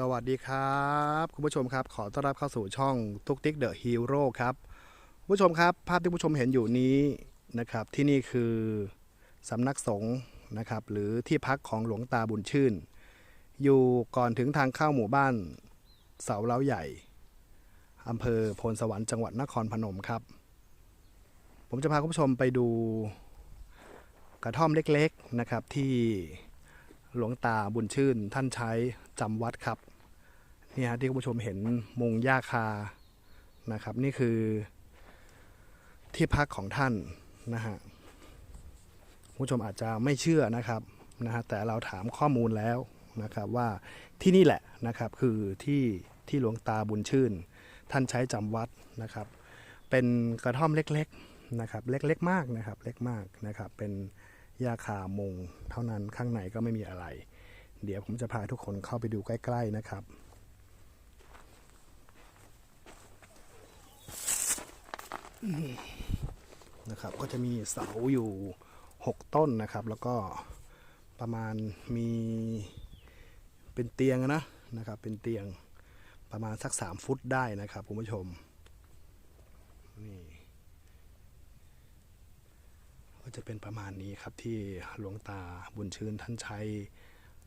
สวัสดีครับ คุณผู้ชมครับ ขอต้อนรับเข้าสู่ช่องตุกติ๊กเดอะฮีโร่ครับคุณผู้ชมครับ ภาพที่ผู้ชมเห็นอยู่นี้นะครับ ที่นี่คือสำนักสงฆ์นะครับ หรือที่พักของหลวงตาบุญชื่น อยู่ก่อนถึงทางเข้าหมู่บ้าน เสาเล้าใหญ่อำเภอโพนสวรรค์จังหวัดนครพนมครับ ผมจะพาคุณผู้ชมไปดูกระท่อมเล็กๆนะครับที่หลวงตาบุญชื่นท่านใช้จำวัดครับ นี่ฮะที่คุณผู้ชมเห็นมุงหญ้าคานะครับ นี่คือที่พักของท่านนะฮะผู้ชมอาจจะไม่เชื่อนะครับนะฮะแต่เราถามข้อมูลแล้วนะครับว่าที่นี่แหละนะครับคือที่ที่หลวงตาบุญชื่น ท่านใช้จำวัดนะครับ เป็นกระท่อมเล็กๆนะครับ เล็กๆมากนะครับ เล็กมากนะครับ เป็นหญ้าคามุงเท่านั้นข้างในก็ไม่มีอะไร เดี๋ยวผมจะพาทุกคนเข้าไปดูใกล้ ๆนะครับ นะครับ ก็จะมีเสาอยู่ 6 ต้นนะครับ แล้วก็ประมาณมีเป็นเตียงนะนะครับ เป็นเตียงประมาณสัก 3 ฟุตได้นะครับคุณผู้ชมนี่ก็จะเป็นประมาณนี้ครับที่หลวงตาบุญชื่นท่านใช้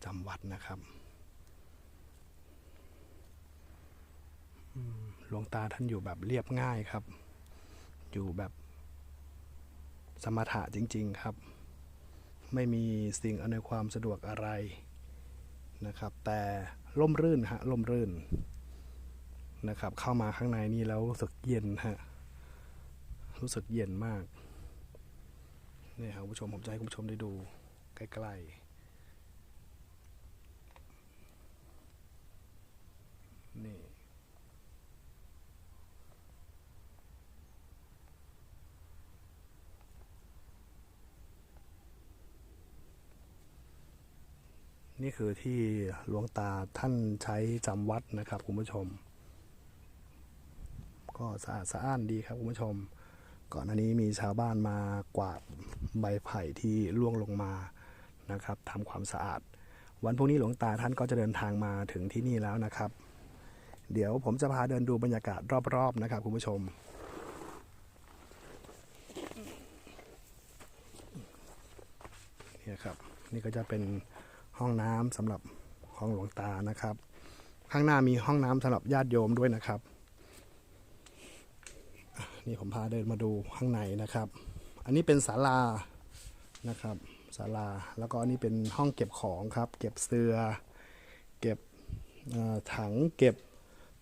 จำวัดนะครับหลวงตาท่านอยู่แบบเรียบง่ายครับ อยู่แบบสมถะจริง ๆ ครับ ไม่มีสิ่งอำนวยความสะดวกอะไรนะครับ แต่ร่มรื่นฮะร่มรื่นนะครับ เข้ามาข้างในนี่แล้วรู้สึกเย็นฮะรู้สึกเย็นมากนี่ครับคุณผู้ชมผมจะให้คุณผู้ชมได้ดูใกล้ๆนี่ นี่คือที่หลวงตาท่านใช้จำวัดนะครับคุณผู้ชม ก็สะอาดสะอ้านดีครับคุณผู้ชม ก่อนหน้านี้มีชาวบ้านมากวาดใบไผ่ที่ร่วงลงมานะครับทำความสะอาด วันพรุ่งนี้หลวงตาท่านก็จะเดินทางมาถึงที่นี่แล้วนะครับ เดี๋ยวผมจะพาเดินดูบรรยากาศรอบๆนะครับคุณผู้ชมเนี่ยครับนี่ก็จะเป็น ห้องน้ำสำหรับห้องหลวงตานะครับ ข้างหน้ามีห้องน้ำสำหรับญาติโยมด้วยนะครับ นี่ผมพาเดินมาดูข้างในนะครับ อันนี้เป็นศาลานะครับศาลาแล้วก็อันนี้เป็นห้องเก็บของครับ เก็บเสื้อเก็บถังเก็บ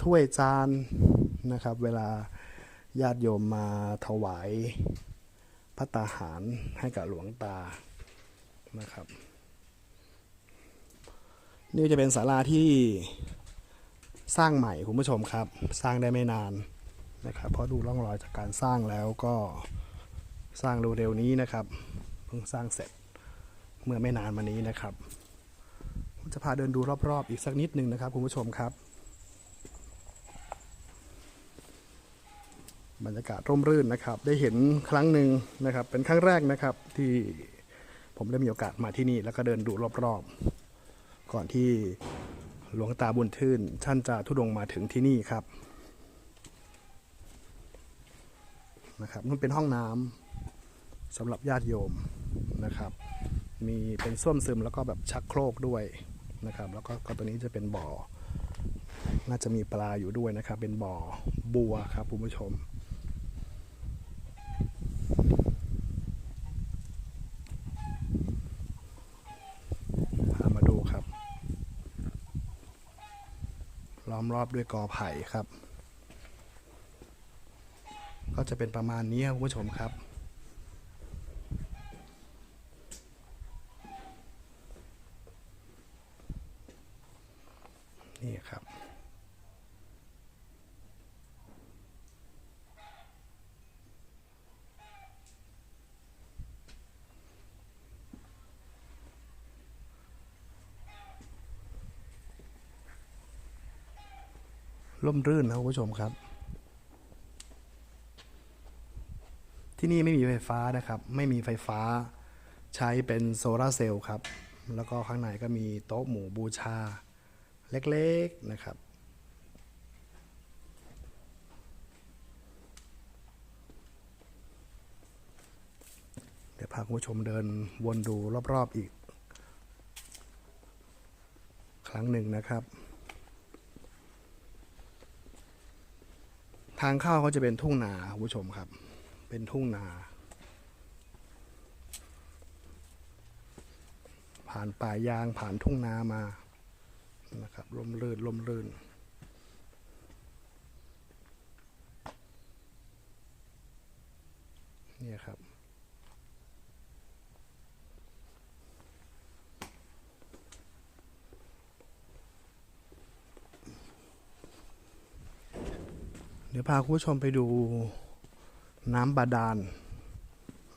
ถ้วยจานนะครับ เวลาญาติโยมมาถวายพระตาหารให้กับหลวงตานะครับ นี่จะเป็นศาลาที่สร้างใหม่คุณผู้ชมครับ สร้างได้ไม่นานนะครับเพราะดูร่องรอยจากการสร้างแล้วก็สร้างเร็วๆนี้นะครับเพิ่งสร้างเสร็จเมื่อไม่นานมานี้นะครับผมจะพาเดินดูรอบๆ อีกสักนิดหนึ่งนะครับคุณผู้ชมครับ บรรยากาศร่มรื่นนะครับ ได้เห็นครั้งหนึ่งนะครับ เป็นครั้งแรกนะครับที่ผมได้มีโอกาสมาที่นี่แล้วก็เดินดูรอบๆ ก่อนที่หลวงตาบุญทื่นท่านจะทุดงมาถึงที่นี่ครับนะครับมันเป็นห้องน้ำสำหรับญาติโยมนะครับ มีเป็นส้วมซึมแล้วก็แบบชักโครกด้วยนะครับ แล้วก็ก็ตัวนี้จะเป็นบ่อ น่าจะมีปลาอยู่ด้วยนะครับ เป็นบ่อบัวครับคุณผู้ชม พามาดูครับ ล้อมรอบด้วยกอไผ่ครับ ก็จะเป็นประมาณนี้ครับคุณผู้ชมครับ นี่ครับ ร่มรื่นนะคุณผู้ชมครับ ที่นี่ไม่มีไฟฟ้านะครับ ไม่มีไฟฟ้าใช้เป็นโซลาเซลล์ครับ แล้วก็ข้างในก็มีโต๊ะหมู่บูชา เล็กๆนะครับเดี๋ยวพาคุณผู้ชมเดินวนดูรอบๆอีก ครั้งหนึ่งนะครับ ทางเข้าเขาจะเป็นทุ่งนาคุณผู้ชมครับ เป็นทุ่งนา ผ่านป่ายางผ่านทุ่งนามานะครับลมลื่นลมลื่นเนี่ยครับ ดี๋ยวพาคุณผู้ชมไปดูน้ำบาดาล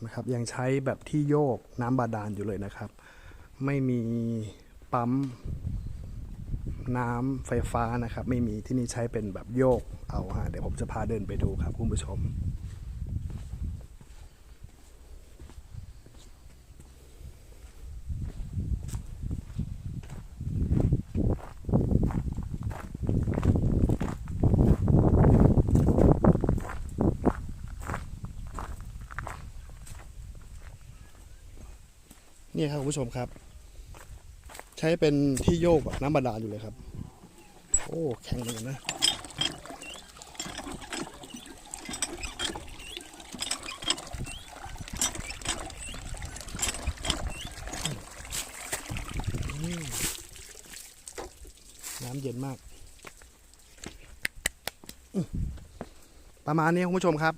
นะครับ ยังใช้แบบที่โยกน้ำบาดาลอยู่เลยนะครับ ไม่มีปั๊มน้ำไฟฟ้านะครับ ไม่มีที่นี่ใช้เป็นแบบโยกเอาฮะเดี๋ยวผมจะพาเดินไปดูครับคุณผู้ชม นี่ครับคุณผู้ชมครับ ใช้เป็นที่โยกน้ำบาดาลอยู่เลยครับ โอ้แข็งเหมือนกันนะน้ำเย็นมาก ประมาณนี้คุณผู้ชมครับ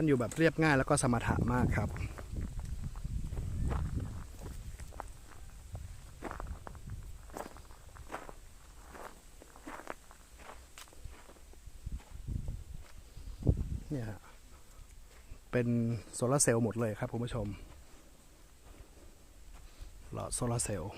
านอยู่แบบเรียบง่ายแล้วก็สมถะมากครับเนี่ยฮะเป็นโซลาร์เซลล์หมดเลยครับคุณผู้ชมหลอดโซลาร์เซลล์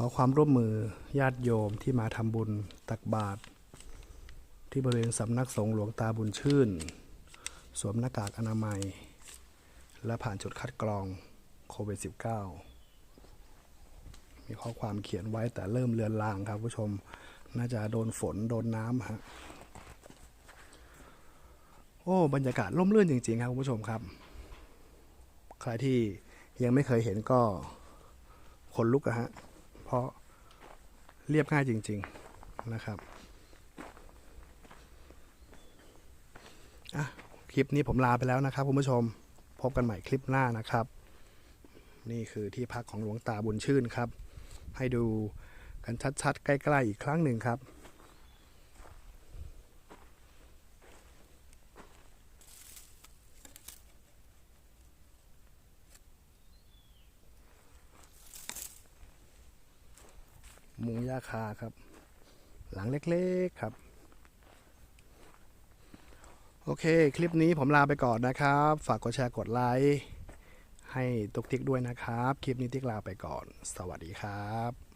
ขอความร่วมมือญาติโยมที่มาทำบุญตักบาตรที่บริเวณสำนักสงฆ์หลวงตาบุญชื่น สวมหน้ากากอนามัย และผ่านจุดคัดกรองโควิด -19 มีข้อความเขียนไว้แต่เริ่มเลือนลางครับผู้ชมน่าจะโดนฝนโดนน้ำฮะโอ้ บรรยากาศร่มรื่นจริง ๆ ครับคุณผู้ชมครับ ใครที่ยังไม่เคยเห็นก็ขนลุกอะฮะ เพราะเรียบง่ายจริง ๆนะครับอะคลิปนี้ผมลาไปแล้วนะครับคุณผู้ชมพบกันใหม่คลิปหน้านะครับ นี่คือที่พักของหลวงตาบุญชื่นครับ ให้ดูกันชัดๆ ใกล้ ๆ อีกครั้งหนึ่งครับ มุงยาคาครับ หลังเล็กๆครับ โอเค คลิปนี้ผมลาไปก่อนนะครับ ฝากกดแชร์กดไลค์ให้ตุกติกด้วยนะครับ คลิปนี้ติกลาไปก่อน สวัสดีครับ